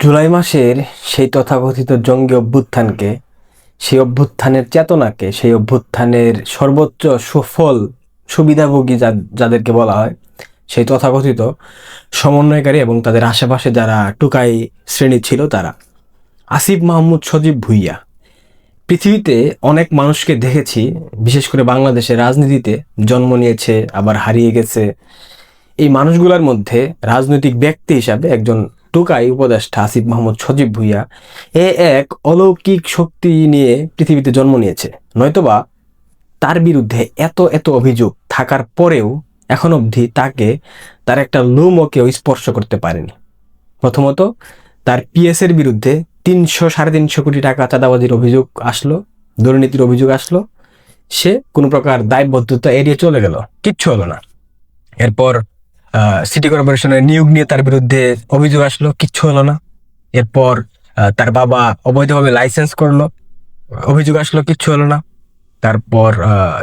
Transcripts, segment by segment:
জুলাই মাসের সেই তথাকথিত জঙ্গি অভ্যুত্থানকে, সেই অভ্যুত্থানের চেতনাকে, সেই অভ্যুত্থানের সর্বোচ্চ সুফল, সুবিধাভোগী যাদেরকে বলা হয়, সেই তথাকথিত সমন্বয়কারী এবং তাদের আশেপাশে যারা টুকাই শ্রেণি ছিল তারা। আসিফ মাহমুদ সজীব ভুইয়া। পৃথিবীতে অনেক মানুষকে দেখেছি, বিশেষ করে বাংলাদেশের রাজনীতিতে জন্ম নিয়েছে, আবার হারিয়ে গেছে। এই মানুষগুলোর মধ্যে রাজনৈতিক ব্যক্তি হিসাবে একজন টোকাই উপদেষ্টা আসিফ মাহমুদ সজীব ভুইয়া এ এক অলৌকিক শক্তি নিয়ে পৃথিবীতে জন্ম নিয়েছে। নয়তোবা তার বিরুদ্ধে এত এত অভিযোগ থাকার পরেও এখন অবধি তাকে তার একটা লোমও কেউ স্পর্শ করতে পারেনি। প্রথমত তার পিএস এর বিরুদ্ধে তিনশো সাড়ে তিনশো কোটি টাকা চাঁদাবাজির অভিযোগ আসলো, দুর্নীতির অভিযোগ আসলো। সে কোনো প্রকার দায়বদ্ধতা এড়িয়ে চলে গেল, কিচ্ছু হলো না। এরপর সিটি কর্পোরেশনের নিয়োগ নিয়ে তার বিরুদ্ধে অভিযোগ আসলো কিচ্ছু হলো না। এরপর তার বাবা অবৈধভাবে লাইসেন্স করল অভিযোগ আসলো কিচ্ছু হলো না। তারপর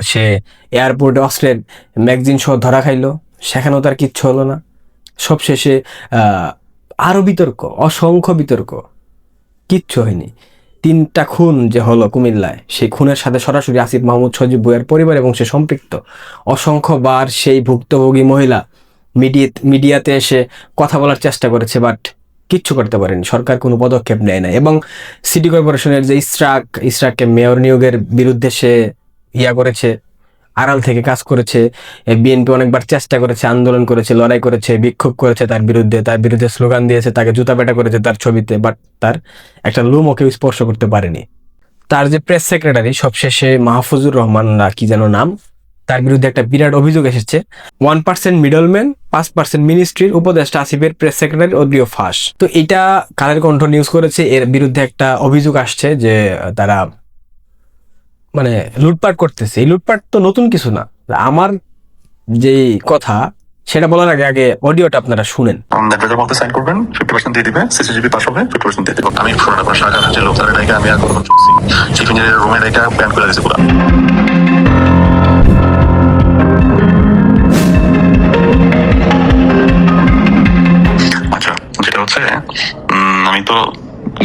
সে এয়ারপোর্টে অস্ট্রেল ম্যাগজিন সহ ধরা খাইলো সেখানেও তার কিচ্ছু হলো না। সবশেষে আহ, আরও বিতর্ক অসংখ্য বিতর্ক কিচ্ছু হয়নি। তিনটা খুন যে হলো কুমিল্লায় সেই খুনের সাথে সরাসরি আসিফ মাহমুদ সজীব বইয়ের পরিবার এবং সে সম্পৃক্ত। অসংখ্যবার সেই ভুক্তভোগী মহিলা মিডিয়া মিডিয়াতে এসে কথা বলার চেষ্টা করেছে বাট কিচ্ছু করতে পারেনি। সরকার কোনো পদক্ষেপ নেয় না এবং সিটি কর্পোরেশনের যে ইসরাক ইসরাককে মেয়র নিয়োগের বিরুদ্ধে সে ইয়া করেছে, আড়াল থেকে কাজ করেছে। বিএনপি অনেকবার চেষ্টা করেছে, আন্দোলন করেছে, লড়াই করেছে, বিক্ষোভ করেছে তার বিরুদ্ধে। তার বিরুদ্ধে স্লোগান দিয়েছে, তাকে জুতা পেটা করেছে তার ছবিতে বাট তার একটা লুমও কেউ স্পর্শ করতে পারেনি। তার যে প্রেস সেক্রেটারি সবশেষে মাহফুজুর রহমান কি যেন নাম তার বিরুদ্ধে একটা বিরাট অভিযোগ এসেছে। ওয়ান পার্সেন্ট মিডলম্যান পাঁচ পার্সেন্ট মিনিস্ট্রির উপদেষ্টা আসিফের প্রেস সেক্রেটারি অডিও ফাঁস। তো এটা কালের কণ্ঠ নিউজ করেছে এর বিরুদ্ধে একটা অভিযোগ আসছে যে তারা মানে লুটপাট করতেছে। এই লুটপাট তো নতুন কিছু না। আমার যেই কথা সেটা বলার আগে আগে অডিওটা আপনারা শুনেন। নেটওয়ার্কের মধ্যে সাইন করবেন? ফিফটি পার্সেন্ট দিয়ে দিবে সিসিজিবি পাস হবে ফিফটি পার্সেন্ট দিয়ে দিবে। আমি ফোন আপনার শাখা যে লোক তারা আমি আর কোনো চলছি চিফ ইঞ্জিনিয়ারের রুমে রেখে ব্যান করে দিয়েছে পুরো। আমি তো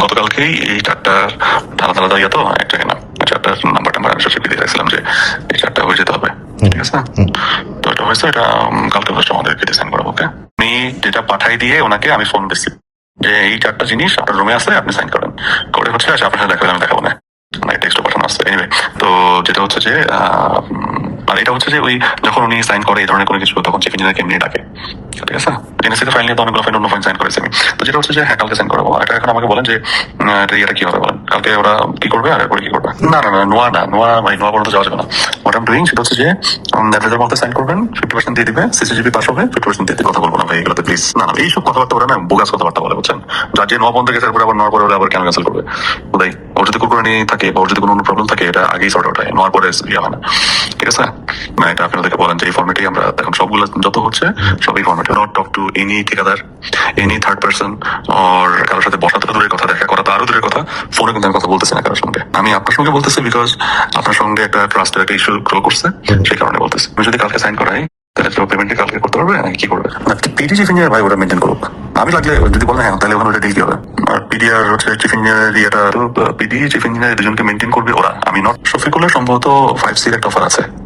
গতকালকেই এই চারটার আলাদা আলাদা ইয়ে তো একটা কেনা চারটার নাম্বার টাম্বার আমি সচিব দিয়ে রাখছিলাম যে এই চারটা হয়ে যেতে হবে ঠিক আছে তো এটা হয়েছে এটা কালকে ফার্স্ট আমাদেরকে ডিসাইন করাবো ওকে আমি যেটা পাঠাই দিয়ে ওনাকে আমি ফোন দিচ্ছি যে এই চারটা জিনিস আপনার রুমে আছে আপনি সাইন করেন। করে হচ্ছে আচ্ছা আপনার সাথে দেখা আমি দেখাবো না মানে টেক্সটও পাঠানো আছে। এনিওয়ে তো যেটা হচ্ছে যে আর এটা হচ্ছে যে ওই যখন উনি সাইন করে এই ধরনের কোনো কিছু তখন চিফ ইঞ্জিনিয়ারকে এমনি ডাকে ঠিক আছে? এনএসসি ফাইল নিয়ে তো অনেকগুলো ফাইল অন্য ফাইল সাইন করেছি আমি। তো যেটা হচ্ছে যে হ্যাঁ কালকে সাইন করাবো। এটা এখন আমাকে বলেন যে এটা কি হবে বলেন? কালকে ওরা কি করবে আর এরপরে কি করবে? না না না, নোয়া না, নোয়া ভাই, নোয়া পর্যন্ত যাওয়া যাবে না। হোয়াট আম ডুইং সেটা হচ্ছে যে নেটওয়ার্কের মধ্যে সাইন করবেন ফিফটি পার্সেন্ট দিয়ে দিবে সিসিজিবি পাস হবে ফিফটি পার্সেন্ট দিয়ে কথা বলব না ভাই, এগুলোতে প্লিজ না না এইসব কথাবার্তা ওরা না বোগাস কথাবার্তা বলে, বুঝছেন? যার যে নোয়া বন্ধ গেছে, তারপরে আবার নোয়ার পরে আবার কেন ক্যান্সেল করবে? বোধহয় ওর যদি কুকুর নিয়ে থাকে, বা ওর যদি কোনো প্রবলেম থাকে, এটা আগেই সর্ট আউট হয়, নোয়ার পরে ইয়ে হয় না। ঠিক আছে? না, এটা আপনি ওদেরকে বলেন যে, এই ফর্মেটেই আমরা এখন সবগুলো, যত হচ্ছে, সব এই ফর্মেটে নট টক টু এনি ঠিকাদার এনি থার্ড পার্সন ওর কারোর সাথে বসা দূরের কথা, দেখা করা তো আরও দূরের কথা ফোনে কিন্তু আমি কথা বলতেছি না কারোর সঙ্গে। আমি আপনার সঙ্গে বলতেছি বিকজ আপনার সঙ্গে একটা ট্রাস্টের একটা ইস্যু গ্রো করছে, সেই কারণে বলতেছি। আমি যদি কালকে সাইন করাই, তাহলে তো পেমেন্টে কালকে করতে পারবে, নাকি কি করবে? পিডি চিফ ভাই ওটা মেনটেন করুক। আমি লাগলে যদি বলেন হ্যাঁ তাহলে ওখানে ওটা ডিল কি হবে। আর পিডি আর হচ্ছে চিফ ইঞ্জিনিয়ার ইয়েটা পিডি চিফ ইঞ্জিনিয়ার দুজনকে মেনটেন করবে ওরা। আমি নট শফিকুলের সম্ভবত ফাইভ সির একটা অফার আছে।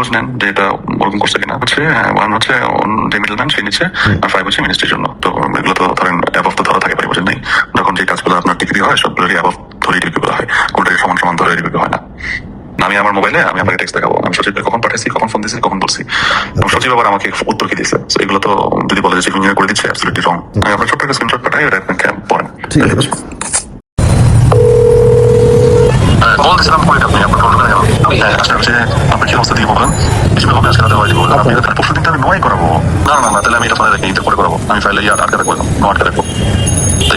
খোঁজ নেন যে এটা ওরকম করছে কিনা। হচ্ছে ওয়ান হচ্ছে যে মিডল ম্যান সে নিচ্ছে আর ফাইভ হচ্ছে মিনিস্ট্রির জন্য। তো এগুলো তো ধরেন অ্যাবভ তো ধরা থাকে ভাই বুঝেন নাই। যখন যে কাজগুলো আপনার ডিগ্রি হয় সবগুলোরই অ্যাবভ ধরেই ডিগ্রি হয়। কোনটাকে সমান সমান ধরে ডিগ্রি হয় না। আমি আমার মোবাইলে আমি আপনাকে টেক্সট দেখাবো। আমি সচিবকে কখন পাঠাইছি কখন ফোন দিয়েছি কখন বলছি। সচিব আবার আমাকে উত্তর কি দিয়েছে। এগুলো তো যদি বলে যে চিফ ইঞ্জিনিয়ার করে দিচ্ছে অ্যাবসলিউটলি রং আমি আপনার ছোট্ট একটা স্ক্রিনশট পাঠাই ওটা আপনি পড়েন ঠিক আছে। বলতেছিলাম পরে আপনি আপনার ফোন করে হ্যাঁ আচ্ছা হচ্ছে আপনি কি অবস্থা দিয়ে বলবেন কিছু আজকে হবে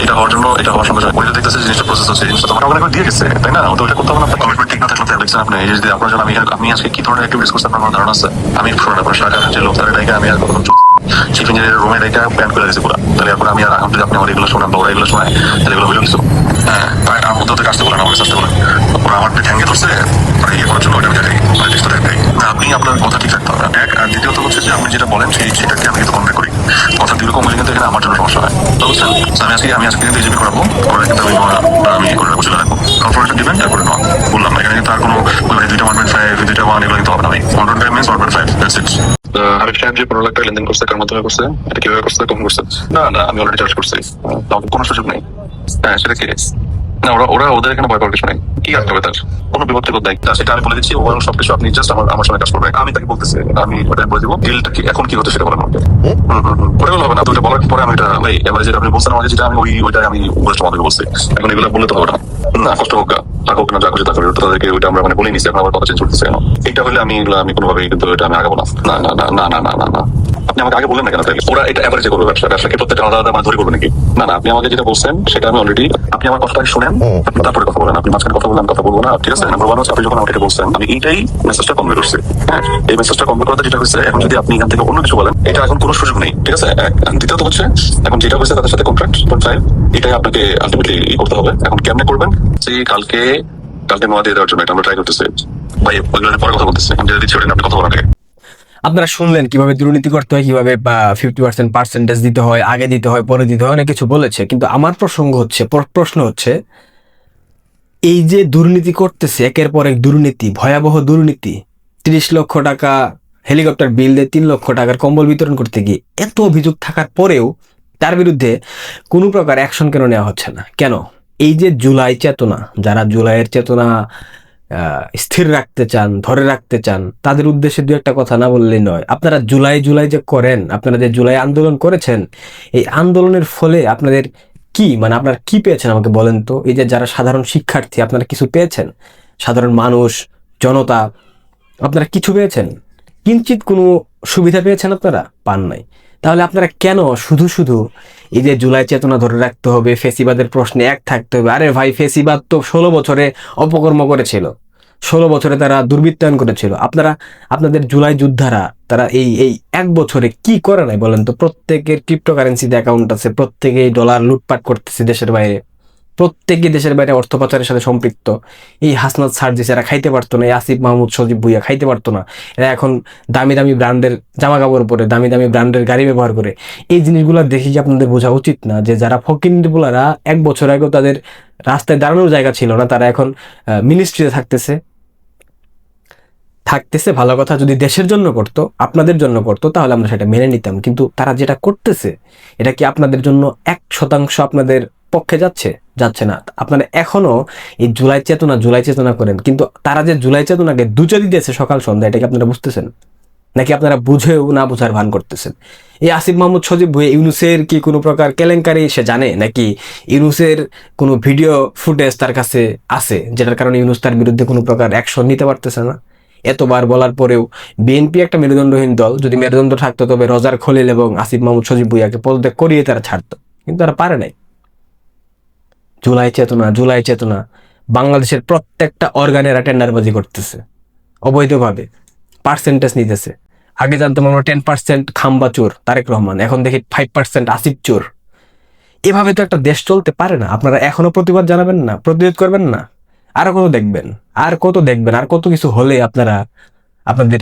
এটা হওয়ার জন্য, এটা করতে হবে ঠিক না আমি কি ধরনের আমি আমার এগুলো শোনান ওরা এগুলো শোনায় এগুলো হইল হ্যাঁ তাই আমার মধ্যে আসতে বলেন ওরা আমার পেট হ্যাঙ্গে ধরছে মানে ইয়ে করার জন্য দেখাই আপনার কথা ঠিক রাখতে হবে। এক আর দ্বিতীয়ত হচ্ছে যে আপনি যেটা বলেন সেই সেটাকে আমি কিন্তু কমপ্লিট করি। কথা দিলে কম হলে কিন্তু এখানে আমার জন্য সমস্যা হয়। তো বুঝছেন আমি আজকে আমি আজকে কিন্তু এজিবি করাবো। ওরা কিন্তু আমি আমি করে রাখব চলে রাখব। কনফার্মেশন দিবেন তারপরে নয়। বললাম এখানে কিন্তু আর কোনো দুইটা ওয়ান পয়েন্ট ফাইভ দুইটা ওয়ান এগুলো কিন্তু হবে না ভাই। One point five means one point five that's it Habib sahib যে পনেরো লাখ টাকা লেনদেন করছে কার মাধ্যমে করছে এটা কীভাবে করছে কখন করছে? না না আমি অলরেডি চার্জ করছি। কোনো সুযোগ নেই। হ্যাঁ সেটা কি? না ওরা ওরা ওদের এখানে ভয় পাওয়ার কিছু নেই। কি করতে হবে তার? কোনো বিপদ থেকে দায়িত্ব? সেটা আমি বলে দিচ্ছি ওভারঅল সবকিছু আপনি জাস্ট আমার আমার সঙ্গে কাজ করবেন আমি তাকে বলতেছি আমি ওটা বলে দিব ডিলটা কি এখন কি হচ্ছে সেটা বলেন আমাকে হুম, হুম, হুম। ওটা হবে না তো ওটা বলার পরে আমি এটা ভাই এবারে যেটা আপনি বলছেন আমাকে যেটা আমি ওই ওইটা আমি উপরে তোমাদেরকে বলছি। এখন এগুলো বললে তো হবে না। না কষ্ট হোক গা, থাক হোক না যা খুশি তা করবে তাদেরকে ওইটা আমরা মানে বলে নিছি এখন আবার কথা চেঞ্জ করতেছে কেন? এটা হলে আমি এগুলো আমি কোনোভাবেই কিন্তু এটা আমি আগাবো না। না না না না না না না আপনি আমাকে আগে বললেন না কেন? তাহলে ওরা এটা এভারেজে করবে ব্যবসা? ব্যবসাকে প্রত্যেকটা আলাদা আলাদা ধরে করবে নাকি? না না আপনি আমাকে যেটা বলছেন সেটা আমি অলরেডি আপনি আমার কথাটা শুনেন আপনি তারপরে কথা বলেন। আপনি মাঝখানে কথা বললেন কথা বলব না। ঠিক আছে? নাম্বার ওয়ান হচ্ছে আপনি যখন আমাকে বলছেন আমি এইটাই মেসেজটা কমপ্লিট করছি। হ্যাঁ? এই মেসেজটা কমপ্লিট করতে যেটা হচ্ছে এখন যদি আপনি এখান থেকে অন্য কিছু বলেন এটা এখন কোনো সুযোগ নেই। ঠিক আছে? দ্বিতীয়ত হচ্ছে এখন যেটা হচ্ছে তাদের সাথে কন্ট্রাক্ট এটাই আপনাকে আলটিমেটলি করতে হবে। এখন কেমনে করবেন? সেই কালকে আপনারা শুনলেন কীভাবে দুর্নীতি করতে হয়, কীভাবে ফিফটি পার্সেন্ট পার্সেন্টেজ দিতে হয়, আগে দিতে হয়, পরে দিতে হয়, অনেক কিছু বলেছে। কিন্তু আমার প্রসঙ্গ হচ্ছে প্রশ্ন হচ্ছে, এই যে দুর্নীতি করতেছে, একের পর এক দুর্নীতি, ভয়াবহ দুর্নীতি, তিরিশ লক্ষ টাকা হেলিকপ্টার বিল দিয়ে তিন লক্ষ টাকার কম্বল বিতরণ করতে গিয়ে এত অভিযোগ থাকার পরেও তার বিরুদ্ধে কোনো প্রকার অ্যাকশন কেন নেওয়া হচ্ছে না? কেন? এই যে জুলাই চেতনা, যারা জুলাইয়ের চেতনা স্থির রাখতে চান, ধরে রাখতে চান, তাদের উদ্দেশ্যে দু একটা কথা না বললেই নয়। আপনারা জুলাই জুলাই যে করেন, আপনারা যে জুলাই আন্দোলন করেছেন, এই আন্দোলনের ফলে আপনাদের কি মানে আপনারা কি পেয়েছেন আমাকে বলেন তো? এই যে যারা সাধারণ শিক্ষার্থী, আপনারা কিছু পেয়েছেন? সাধারণ মানুষ, জনতা, আপনারা কিছু পেয়েছেন? কিঞ্চিত কোনো সুবিধা পেয়েছেন আপনারা? পান নাই। তাহলে আপনারা কেন শুধু শুধু এই যে জুলাই চেতনা ধরে রাখতে হবে, ফেসিবাদের প্রশ্নে এক থাকতে হবে? আরে ভাই, ফেসিবাদ তো ষোলো বছরে অপকর্ম করেছিল। ষোলো বছরে তারা দুর্বৃত্তায়ন করেছিল। আপনারা, আপনাদের জুলাই যোদ্ধারা, তারা এই এই এক বছরে কি করে নাই বলেন তো? প্রত্যেকের ক্রিপ্টোকারেন্সিতে অ্যাকাউন্ট আছে, প্রত্যেকেই ডলার লুটপাট করতেছে দেশের বাইরে। প্রত্যেকে দেশের বাইরে অর্থ পাচারের সাথে সম্পৃক্ত। এই হাসনাত সার্জিস এরা খাইতে পারতো না এই আসিফ মাহমুদ সজীব ভুইয়া খাইতে পারতো না। এরা এখন দামি দামি ব্র্যান্ডের জামা কাপড় পরে, দামি দামি ব্র্যান্ডের গাড়ি ব্যবহার করে। এই জিনিসগুলো দেখে কি আপনাদের বোঝা উচিত না যে যারা ফকিন্দিপুলারা এক বছর আগেও তাদের রাস্তায় দাঁড়ানোর জায়গা ছিল না, তারা এখন মিনিস্ট্রিতে থাকতেছে। থাকতেছে, ভালো কথা, যদি দেশের জন্য করতো, আপনাদের জন্য করতো, তাহলে আমরা সেটা মেনে নিতাম। কিন্তু তারা যেটা করতেছে, এটা কি আপনাদের জন্য এক শতাংশ আপনাদের পক্ষে যাচ্ছে? যাচ্ছে না। আপনারা এখনও এই জুলাই চেতনা জুলাই চেতনা করেন, কিন্তু তারা যে জুলাই চেতনাকে দুচারি দিয়েছে সকাল সন্ধ্যা এটাকে আপনারা বুঝতেছেন? নাকি আপনারা বুঝেও না বোঝার ভান করতেছেন? এই আসিফ মাহমুদ সজীব ভুয়ে ইউনুসের কি কোনো প্রকার কেলেঙ্কারি সে জানে? নাকি ইউনুসের কোনো ভিডিও ফুটেজ তার কাছে আছে, যেটার কারণে ইউনুস তার বিরুদ্ধে কোনো প্রকার অ্যাকশন নিতে পারতেছে না? এতবার বলার পরেও বিএনপি একটা মেরুদণ্ডহীন দল, যদি মেরুদণ্ড থাকতো তবে রজার খলিল এবং আসিফ মাহমুদ সজীব ভুইয়াকে পদত্যাগ করিয়ে তারা ছাড়তো, কিন্তু তারা পারে নাই। জুলাই চেতনা জুলাই চেতনা। বাংলাদেশের প্রত্যেকটা অর্গানেরা টেন্ডারবাজি করতেছে। অবৈধভাবে পার্সেন্টেজ নিতেছে। আগে জানতাম আমরা টেন পার্সেন্ট খাম্বা চোর, তারেক রহমান। এখন দেখি ফাইভ পার্সেন্ট আসিফ চোর। এভাবে তো একটা দেশ চলতে পারে না। আপনারা এখনও প্রতিবাদ জানাবেন না? প্রতিরোধ করবেন না? আর কত দেখবেন? আর কত দেখবেন? আর কত কিছু হলে আপনারা, আপনাদের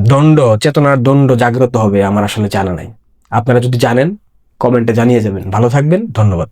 দণ্ড, চেতনার দণ্ড জাগ্রত হবে, আমার আসলে জানা নাই। আপনারা যদি জানেন কমেন্টে জানিয়ে যাবেন। ভালো থাকবেন, ধন্যবাদ।